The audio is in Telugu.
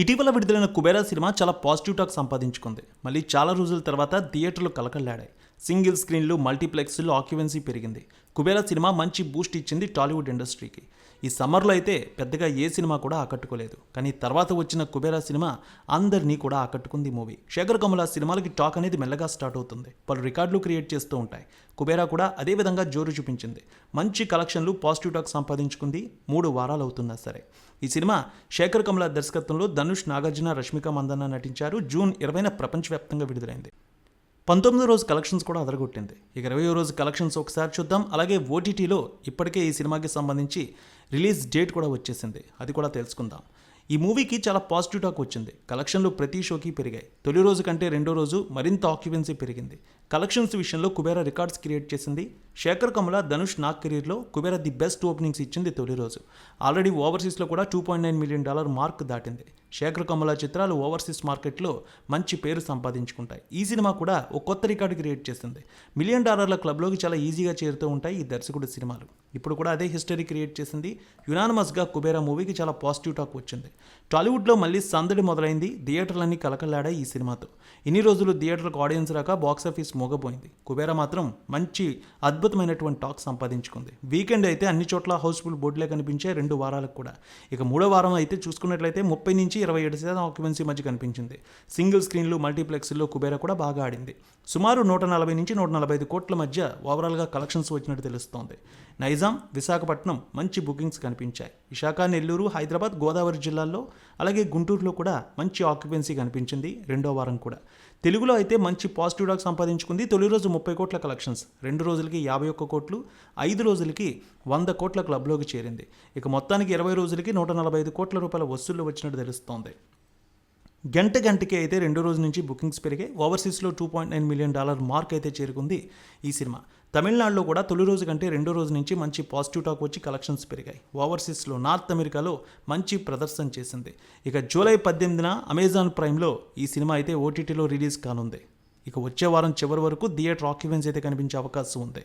ఇటీవల విడుదలైన కుబేరా సినిమా చాలా పాజిటివ్ టాక్ సంపాదించుకుంది. మళ్ళీ చాలా రోజుల తర్వాత థియేటర్లు కలకల్లాడాయి. సింగిల్ స్క్రీన్లు మల్టీప్లెక్స్లు ఆక్యువెన్సీ పెరిగింది. కుబేరా సినిమా మంచి బూస్ట్ ఇచ్చింది టాలీవుడ్ ఇండస్ట్రీకి ఈ సమ్మర్లో అయితే పెద్దగా ఏ సినిమా కూడా ఆకట్టుకోలేదు. కానీ తర్వాత వచ్చిన కుబేరా సినిమా అందరినీ కూడా ఆకట్టుకుంది మూవీ. శేఖర్ కమల సినిమాలకి టాక్ అనేది మెల్లగా స్టార్ట్ అవుతుంది. పలు రికార్డులు క్రియేట్ చేస్తూ ఉంటాయి. కుబేరా కూడా అదే విధంగా జోరు చూపించింది. మంచి కలెక్షన్లు పాజిటివ్ టాక్ సంపాదించుకుంది. మూడు వారాలు అవుతున్నా సరే. ఈ సినిమా శేఖర్ కమల దర్శకత్వంలో ధనుష్ నాగార్జున రష్మిక మందన్న నటించారు. జూన్ ఇరవైన ప్రపంచవ్యాప్తంగా విడుదలైంది. పంతొమ్మిది రోజు కలెక్షన్స్ కూడా అదరగొట్టింది. ఇక ఇరవై రోజు కలెక్షన్స్ ఒకసారి చూద్దాం. అలాగే ఓటీటీలో ఇప్పటికే ఈ సినిమాకి సంబంధించి రిలీజ్ డేట్ కూడా వచ్చేసింది. అది కూడా తెలుసుకుందాం. ఈ మూవీకి చాలా పాజిటివ్ టాక్ వచ్చింది. కలెక్షన్లు ప్రతి షోకి పెరిగాయి. తొలి రోజు కంటే రెండో రోజు మరింత ఆక్యుపెన్సీ పెరిగింది. కలెక్షన్స్ విషయంలో కుబేరా రికార్డ్స్ క్రియేట్ చేసింది. శేఖర్ కమల ధనుష్ నాగ్ కెరీర్లో కుబేరా ది బెస్ట్ ఓపెనింగ్స్ ఇచ్చింది తొలి రోజు. ఆల్రెడీ ఓవర్సీస్లో కూడా two point nine million dollar mark దాటింది. శేఖర్ కమల చిత్రాలు ఓవర్సీస్ మార్కెట్లో మంచి పేరు సంపాదించుకుంటాయి. ఈ సినిమా కూడా ఒక కొత్త రికార్డు క్రియేట్ చేసింది. మిలియన్ డాలర్ల క్లబ్లోకి చాలా ఈజీగా చేరుతూ ఉంటాయి ఈ దర్శకుడి సినిమాలు. ఇప్పుడు కూడా అదే హిస్టరీ క్రియేట్ చేసింది. యునానమస్గా కుబేరా మూవీకి చాలా పాజిటివ్ టాక్ వచ్చింది. టాలీవుడ్లో మళ్ళీ సందడి మొదలైంది. థియేటర్లన్నీ కలకల్లాడాయి ఈ సినిమాతో. ఇన్ని రోజులు థియేటర్లకు ఆడియన్స్ రాక బాక్సాఫీస్ మోగపోయింది. కుబేరా మాత్రం మంచి అద్భుతమైనటువంటి టాక్ సంపాదించుకుంది. వీకెండ్ అయితే అన్ని చోట్ల హౌస్ఫుల్ బోర్డులే కనిపించే రెండు వారాలకు కూడా. ఇక మూడో వారం అయితే చూసుకున్నట్లయితే ముప్పై నుంచి ఇరవై ఏడు శాతం ఆక్యుపెన్సీ మధ్య కనిపించింది. సింగిల్ స్క్రీన్లు మల్టీప్లెక్స్లో కుబేరా కూడా బాగా ఆడింది. సుమారు నూట నలభై నుంచి నూట నలభై ఐదు కోట్ల మధ్య ఓవరాల్గా కలెక్షన్స్ వచ్చినట్టు తెలుస్తోంది. నైజాం విశాఖపట్నం మంచి బుకింగ్స్ కనిపించాయి. విశాఖ నెల్లూరు హైదరాబాద్ గోదావరి జిల్లాల్లో అలాగే గుంటూరులో కూడా మంచి ఆక్యుపెన్సీ కనిపించింది రెండో వారం కూడా. తెలుగులో అయితే మంచి పాజిటివ్ డాక్ సంపాదించుకుంది తొలి రోజు ముప్పై కోట్ల కలెక్షన్స్ రెండు రోజులకి యాభై ఒక్క కోట్లు ఐదు రోజులకి వంద కోట్ల క్లబ్లోకి చేరింది. ఇక మొత్తానికి ఇరవై రోజులకి నూట నలభై ఐదు కోట్ల రూపాయల వసూళ్ళు వచ్చినట్టు తెలుస్తోంది. గంట గంటకి అయితే రెండు రోజు నుంచి బుకింగ్స్ పెరిగాయి. ఓవర్సీస్లో two point nine million dollar mark అయితే చేరుకుంది ఈ సినిమా. తమిళనాడులో కూడా తొలి రోజు కంటే రెండో రోజు నుంచి మంచి పాజిటివ్ టాక్ వచ్చి కలెక్షన్స్ పెరిగాయి. ఓవర్సీస్లో నార్త్ అమెరికాలో మంచి ప్రదర్శన చేసింది. ఇక జూలై పద్దెనిమిదిన అమెజాన్ ప్రైమ్లో ఈ సినిమా అయితే ఓటీటీలో రిలీజ్ కానుంది. ఇక వచ్చే వారం చివరి వరకు థియేటర్ ఆక్యుపెన్స్ అయితే కనిపించే అవకాశం ఉంది.